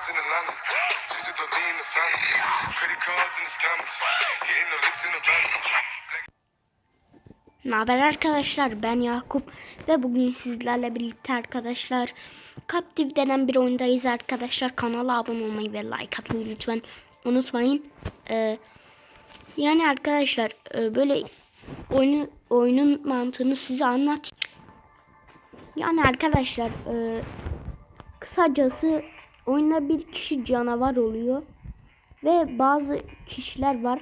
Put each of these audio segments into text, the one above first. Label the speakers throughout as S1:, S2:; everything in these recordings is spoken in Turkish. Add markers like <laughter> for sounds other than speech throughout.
S1: broads in Atlanta. Just to D in the family. Credit cards and the scammers. Hitting the licks in the van.
S2: Ne haber arkadaşlar ben Yakup ve bugün sizlerle birlikte arkadaşlar Captive denen bir oyundayız arkadaşlar kanala abone olmayı ve like atmayı lütfen unutmayın Ee, yani arkadaşlar e, böyle oyunu, oyunun mantığını size anlat yani arkadaşlar e, kısacası oyunda bir kişi canavar oluyor ve bazı kişiler var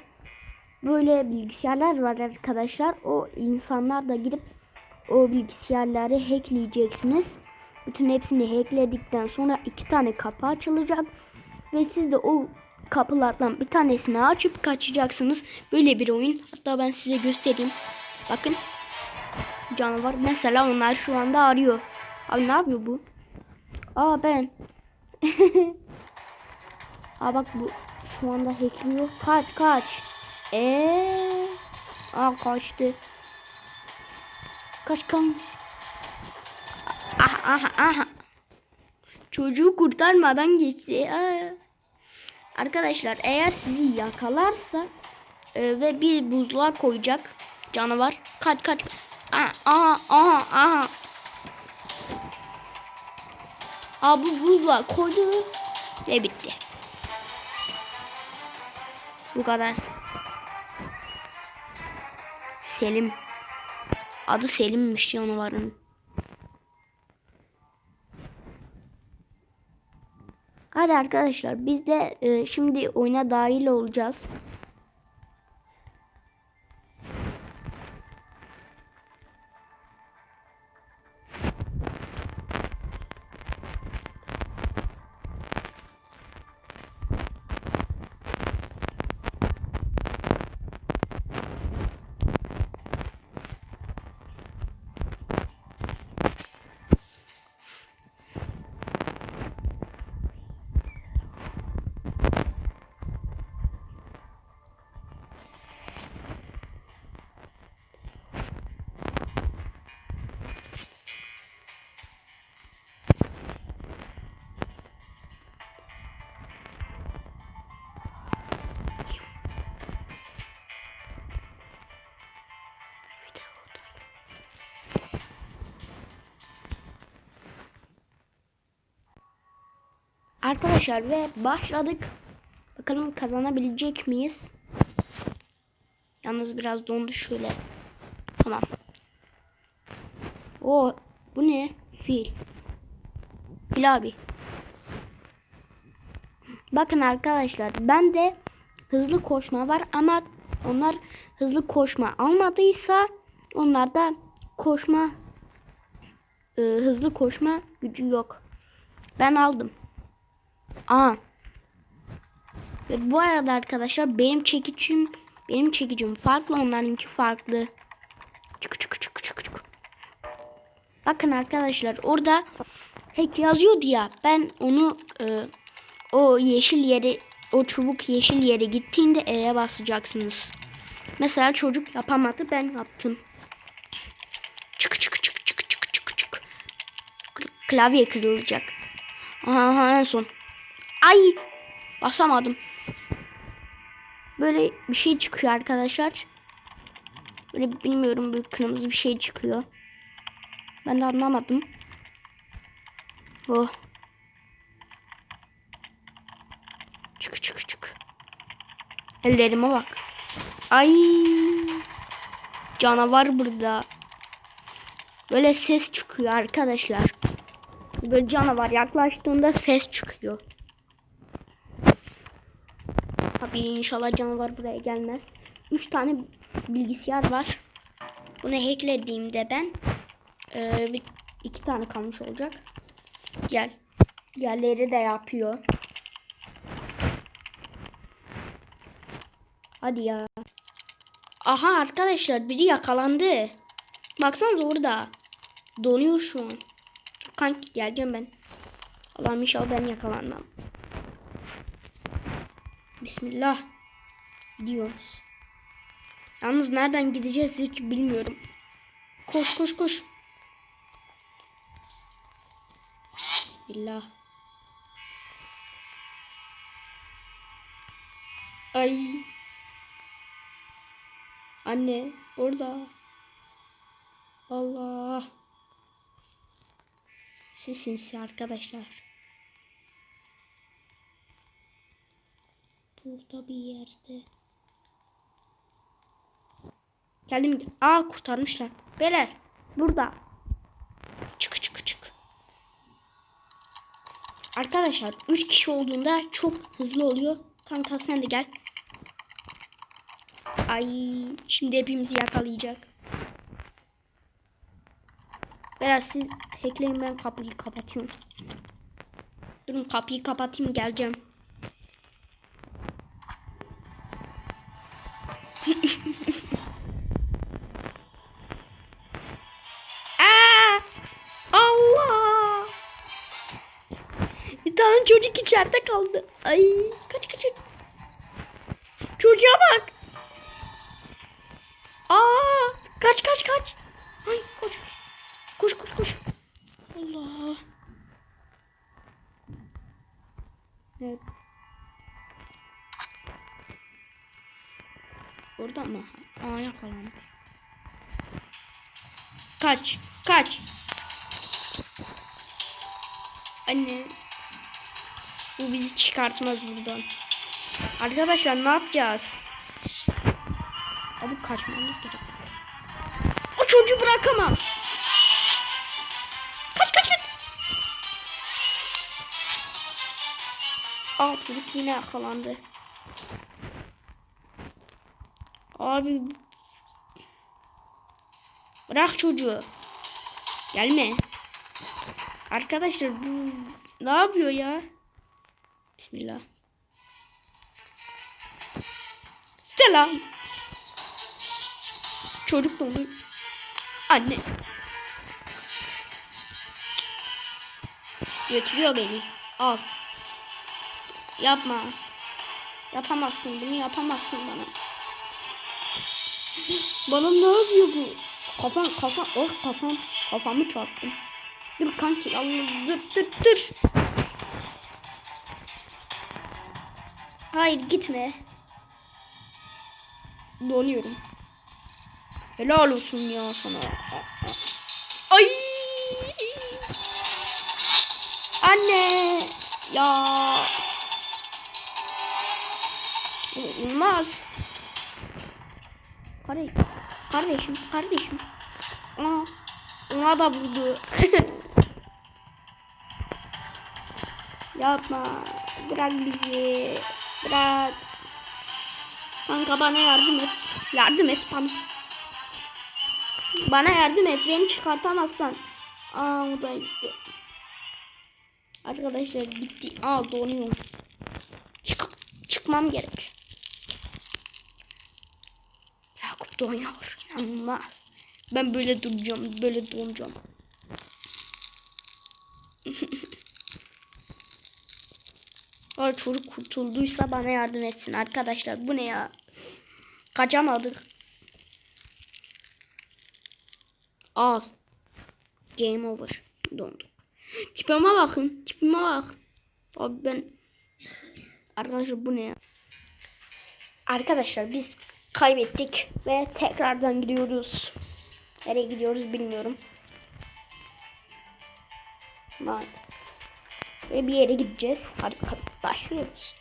S2: böyle bilgisayarlar var arkadaşlar. O insanlar da gidip o bilgisayarları hackleyeceksiniz. Bütün hepsini hackledikten sonra iki tane kapı açılacak. Ve siz de o kapılardan bir tanesini açıp kaçacaksınız. Böyle bir oyun. Hatta ben size göstereyim. Bakın. Canavar. Mesela onlar şu anda arıyor. Abi ne yapıyor bu? Aa ben. <laughs> Aa bak bu şu anda hackliyor. Kaç kaç. Eee? Aa kaçtı. Kaç kan. Aha aha aha. Çocuğu kurtarmadan geçti. Aa. Arkadaşlar eğer sizi yakalarsa e, ve bir buzluğa koyacak canavar. Kaç kaç. Aa aha aha aha. Aa bu buzluğa koydu ve bitti. Bu kadar. Selim. Adı Selim'miş canavarın. Hadi arkadaşlar biz de e, şimdi oyuna dahil olacağız. Arkadaşlar ve başladık. Bakalım kazanabilecek miyiz? Yalnız biraz dondu şöyle. Tamam. O bu ne? Fil. Fil abi. Bakın arkadaşlar ben de hızlı koşma var ama onlar hızlı koşma almadıysa onlarda koşma e, hızlı koşma gücü yok. Ben aldım. Aa. Ve bu arada arkadaşlar benim çekicim benim çekicim farklı onlarınki farklı. Çık çık çık çık çık. Bakın arkadaşlar orada hack yazıyordu ya ben onu e, o yeşil yeri o çubuk yeşil yere gittiğinde E'ye basacaksınız. Mesela çocuk yapamadı ben yaptım. Çık çık çık çık çık çık. Klavye kırılacak. Aha en son. Ay basamadım. Böyle bir şey çıkıyor arkadaşlar. Böyle bilmiyorum bir kırmızı bir şey çıkıyor. Ben de anlamadım. Oh. Çık çık çık. Ellerime bak. Ay. Canavar burada. Böyle ses çıkıyor arkadaşlar. Böyle canavar yaklaştığında ses çıkıyor. Tabii inşallah canavar buraya gelmez. 3 tane bilgisayar var. Bunu hacklediğimde ben e, iki tane kalmış olacak. Gel. Yerleri de yapıyor. Hadi ya. Aha arkadaşlar biri yakalandı. Baksanıza orada. Donuyor şu an. Kanki geleceğim ben. Allah'ım inşallah ben yakalanmam. Bismillah. Diyoruz. Yalnız nereden gideceğiz hiç bilmiyorum. Koş koş koş. Bismillah. Ay. Anne orada. Allah. Siz sinsi arkadaşlar. Burada bir yerde. Geldim. Aa kurtarmışlar. Beyler burada. Çık çık çık. Arkadaşlar 3 kişi olduğunda çok hızlı oluyor. Kanka sen de gel. Ay şimdi hepimizi yakalayacak. Beyler siz hackleyin ben kapıyı kapatıyorum. Durun kapıyı kapatayım geleceğim. Çocuk içeride kaldı. Ay kaç. kaç. Çocuğa bak. Aa! Kaç kaç kaç. Ay koş. Koş koş koş. Allah. Evet. Orada mı? Aa yakalandı. Kaç. Kaç. Anne. Bu bizi çıkartmaz buradan. Arkadaşlar ne yapacağız? Abi kaçmamız gerek. O çocuğu bırakamam. Kaç kaç kaç. Aa çocuk yine yakalandı. Abi. Bırak çocuğu. Gelme. Arkadaşlar bu ne yapıyor ya? Bismillah. Selam. Çocuk onu. Anne. Götürüyor beni. Al. Yapma. Yapamazsın bunu yapamazsın bana. Bana ne yapıyor bu? Kafam kafam oh kafam kafamı çarptım. Dur kanki Allah dur dur dur. Hayır gitme. Donuyorum. Helal olsun ya sana. Ay! Anne! Ya! Olmaz. Kardeş, kardeşim, kardeşim. Aa, ona da vurdu. <laughs> Yapma. Bırak bizi. Bırak. Kanka bana yardım et. Yardım et bana. Bana yardım et. Beni çıkartamazsan. Aa o da gitti. Arkadaşlar gitti. Aa donuyorum. Çık çıkmam gerek. Yakup donuyor. İnanılmaz. Ben böyle duracağım. Böyle donacağım. Çocuk kurtulduysa bana yardım etsin arkadaşlar. Bu ne ya? Kaçamadık. Al. Game over. Donduk. Tipime bakın. Tipime bak. Abi ben... Arkadaşlar bu ne ya? Arkadaşlar biz kaybettik ve tekrardan gidiyoruz. Nereye gidiyoruz bilmiyorum. Maalesef. Ve bir yere gideceğiz. Hadi başlıyoruz.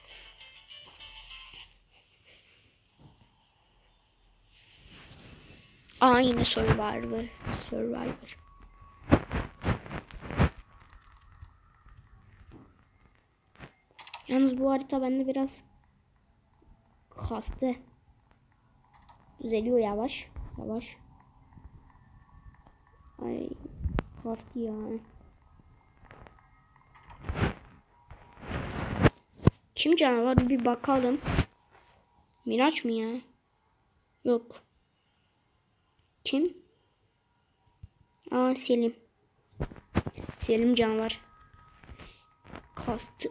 S2: Aa yine Survivor. Survivor. Yalnız bu harita bende biraz kastı. Düzeliyor yavaş. Yavaş. Ay kastı yani. Kim canavar bir bakalım. Miraç mı ya? Yok. Kim? Aa Selim. Selim canavar. Kastı.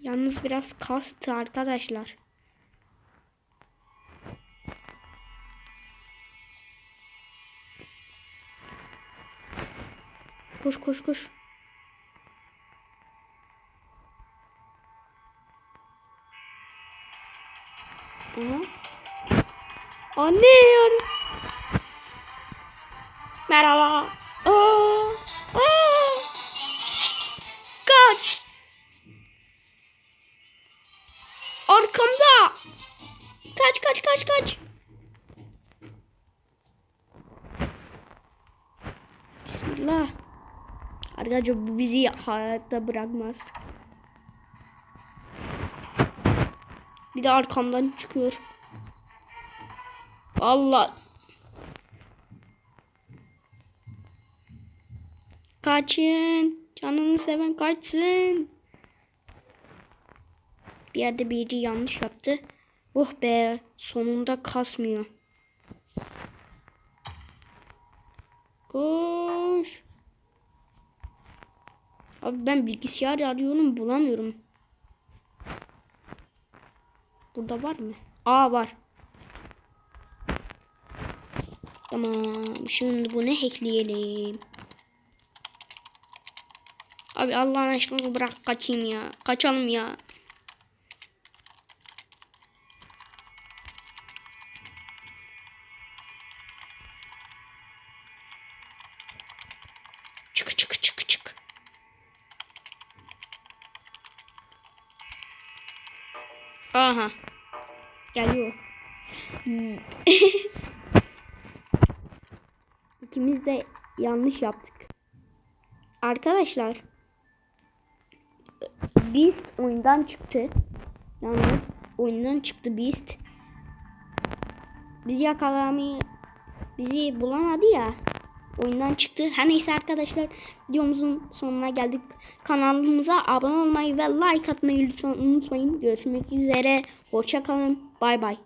S2: Yalnız biraz kastı arkadaşlar. Koş koş koş. Ana. Anne yardım. Merhaba. Arkadaşlar bu bizi hayatta bırakmaz. Bir de arkamdan çıkıyor. Allah. Kaçın. Canını seven kaçsın. Bir yerde biri yanlış yaptı. Oh be. Sonunda kasmıyor. Koş. Abi ben bilgisayar arıyorum bulamıyorum. Burada var mı? Aa var. Tamam. Şimdi bunu hackleyelim. Abi Allah'ın aşkına bırak kaçayım ya. Kaçalım ya. Çık çık çık çık. Aha. Geliyor. Hmm. <laughs> İkimiz de yanlış yaptık. Arkadaşlar. Beast oyundan çıktı. Yalnız oyundan çıktı Beast. Bizi yakalamayı bizi bulamadı ya. Oyundan çıktı. Her neyse arkadaşlar videomuzun sonuna geldik. Kanalımıza abone olmayı ve like atmayı lütfen unutmayın. Görüşmek üzere. Hoşça kalın. Bay bay.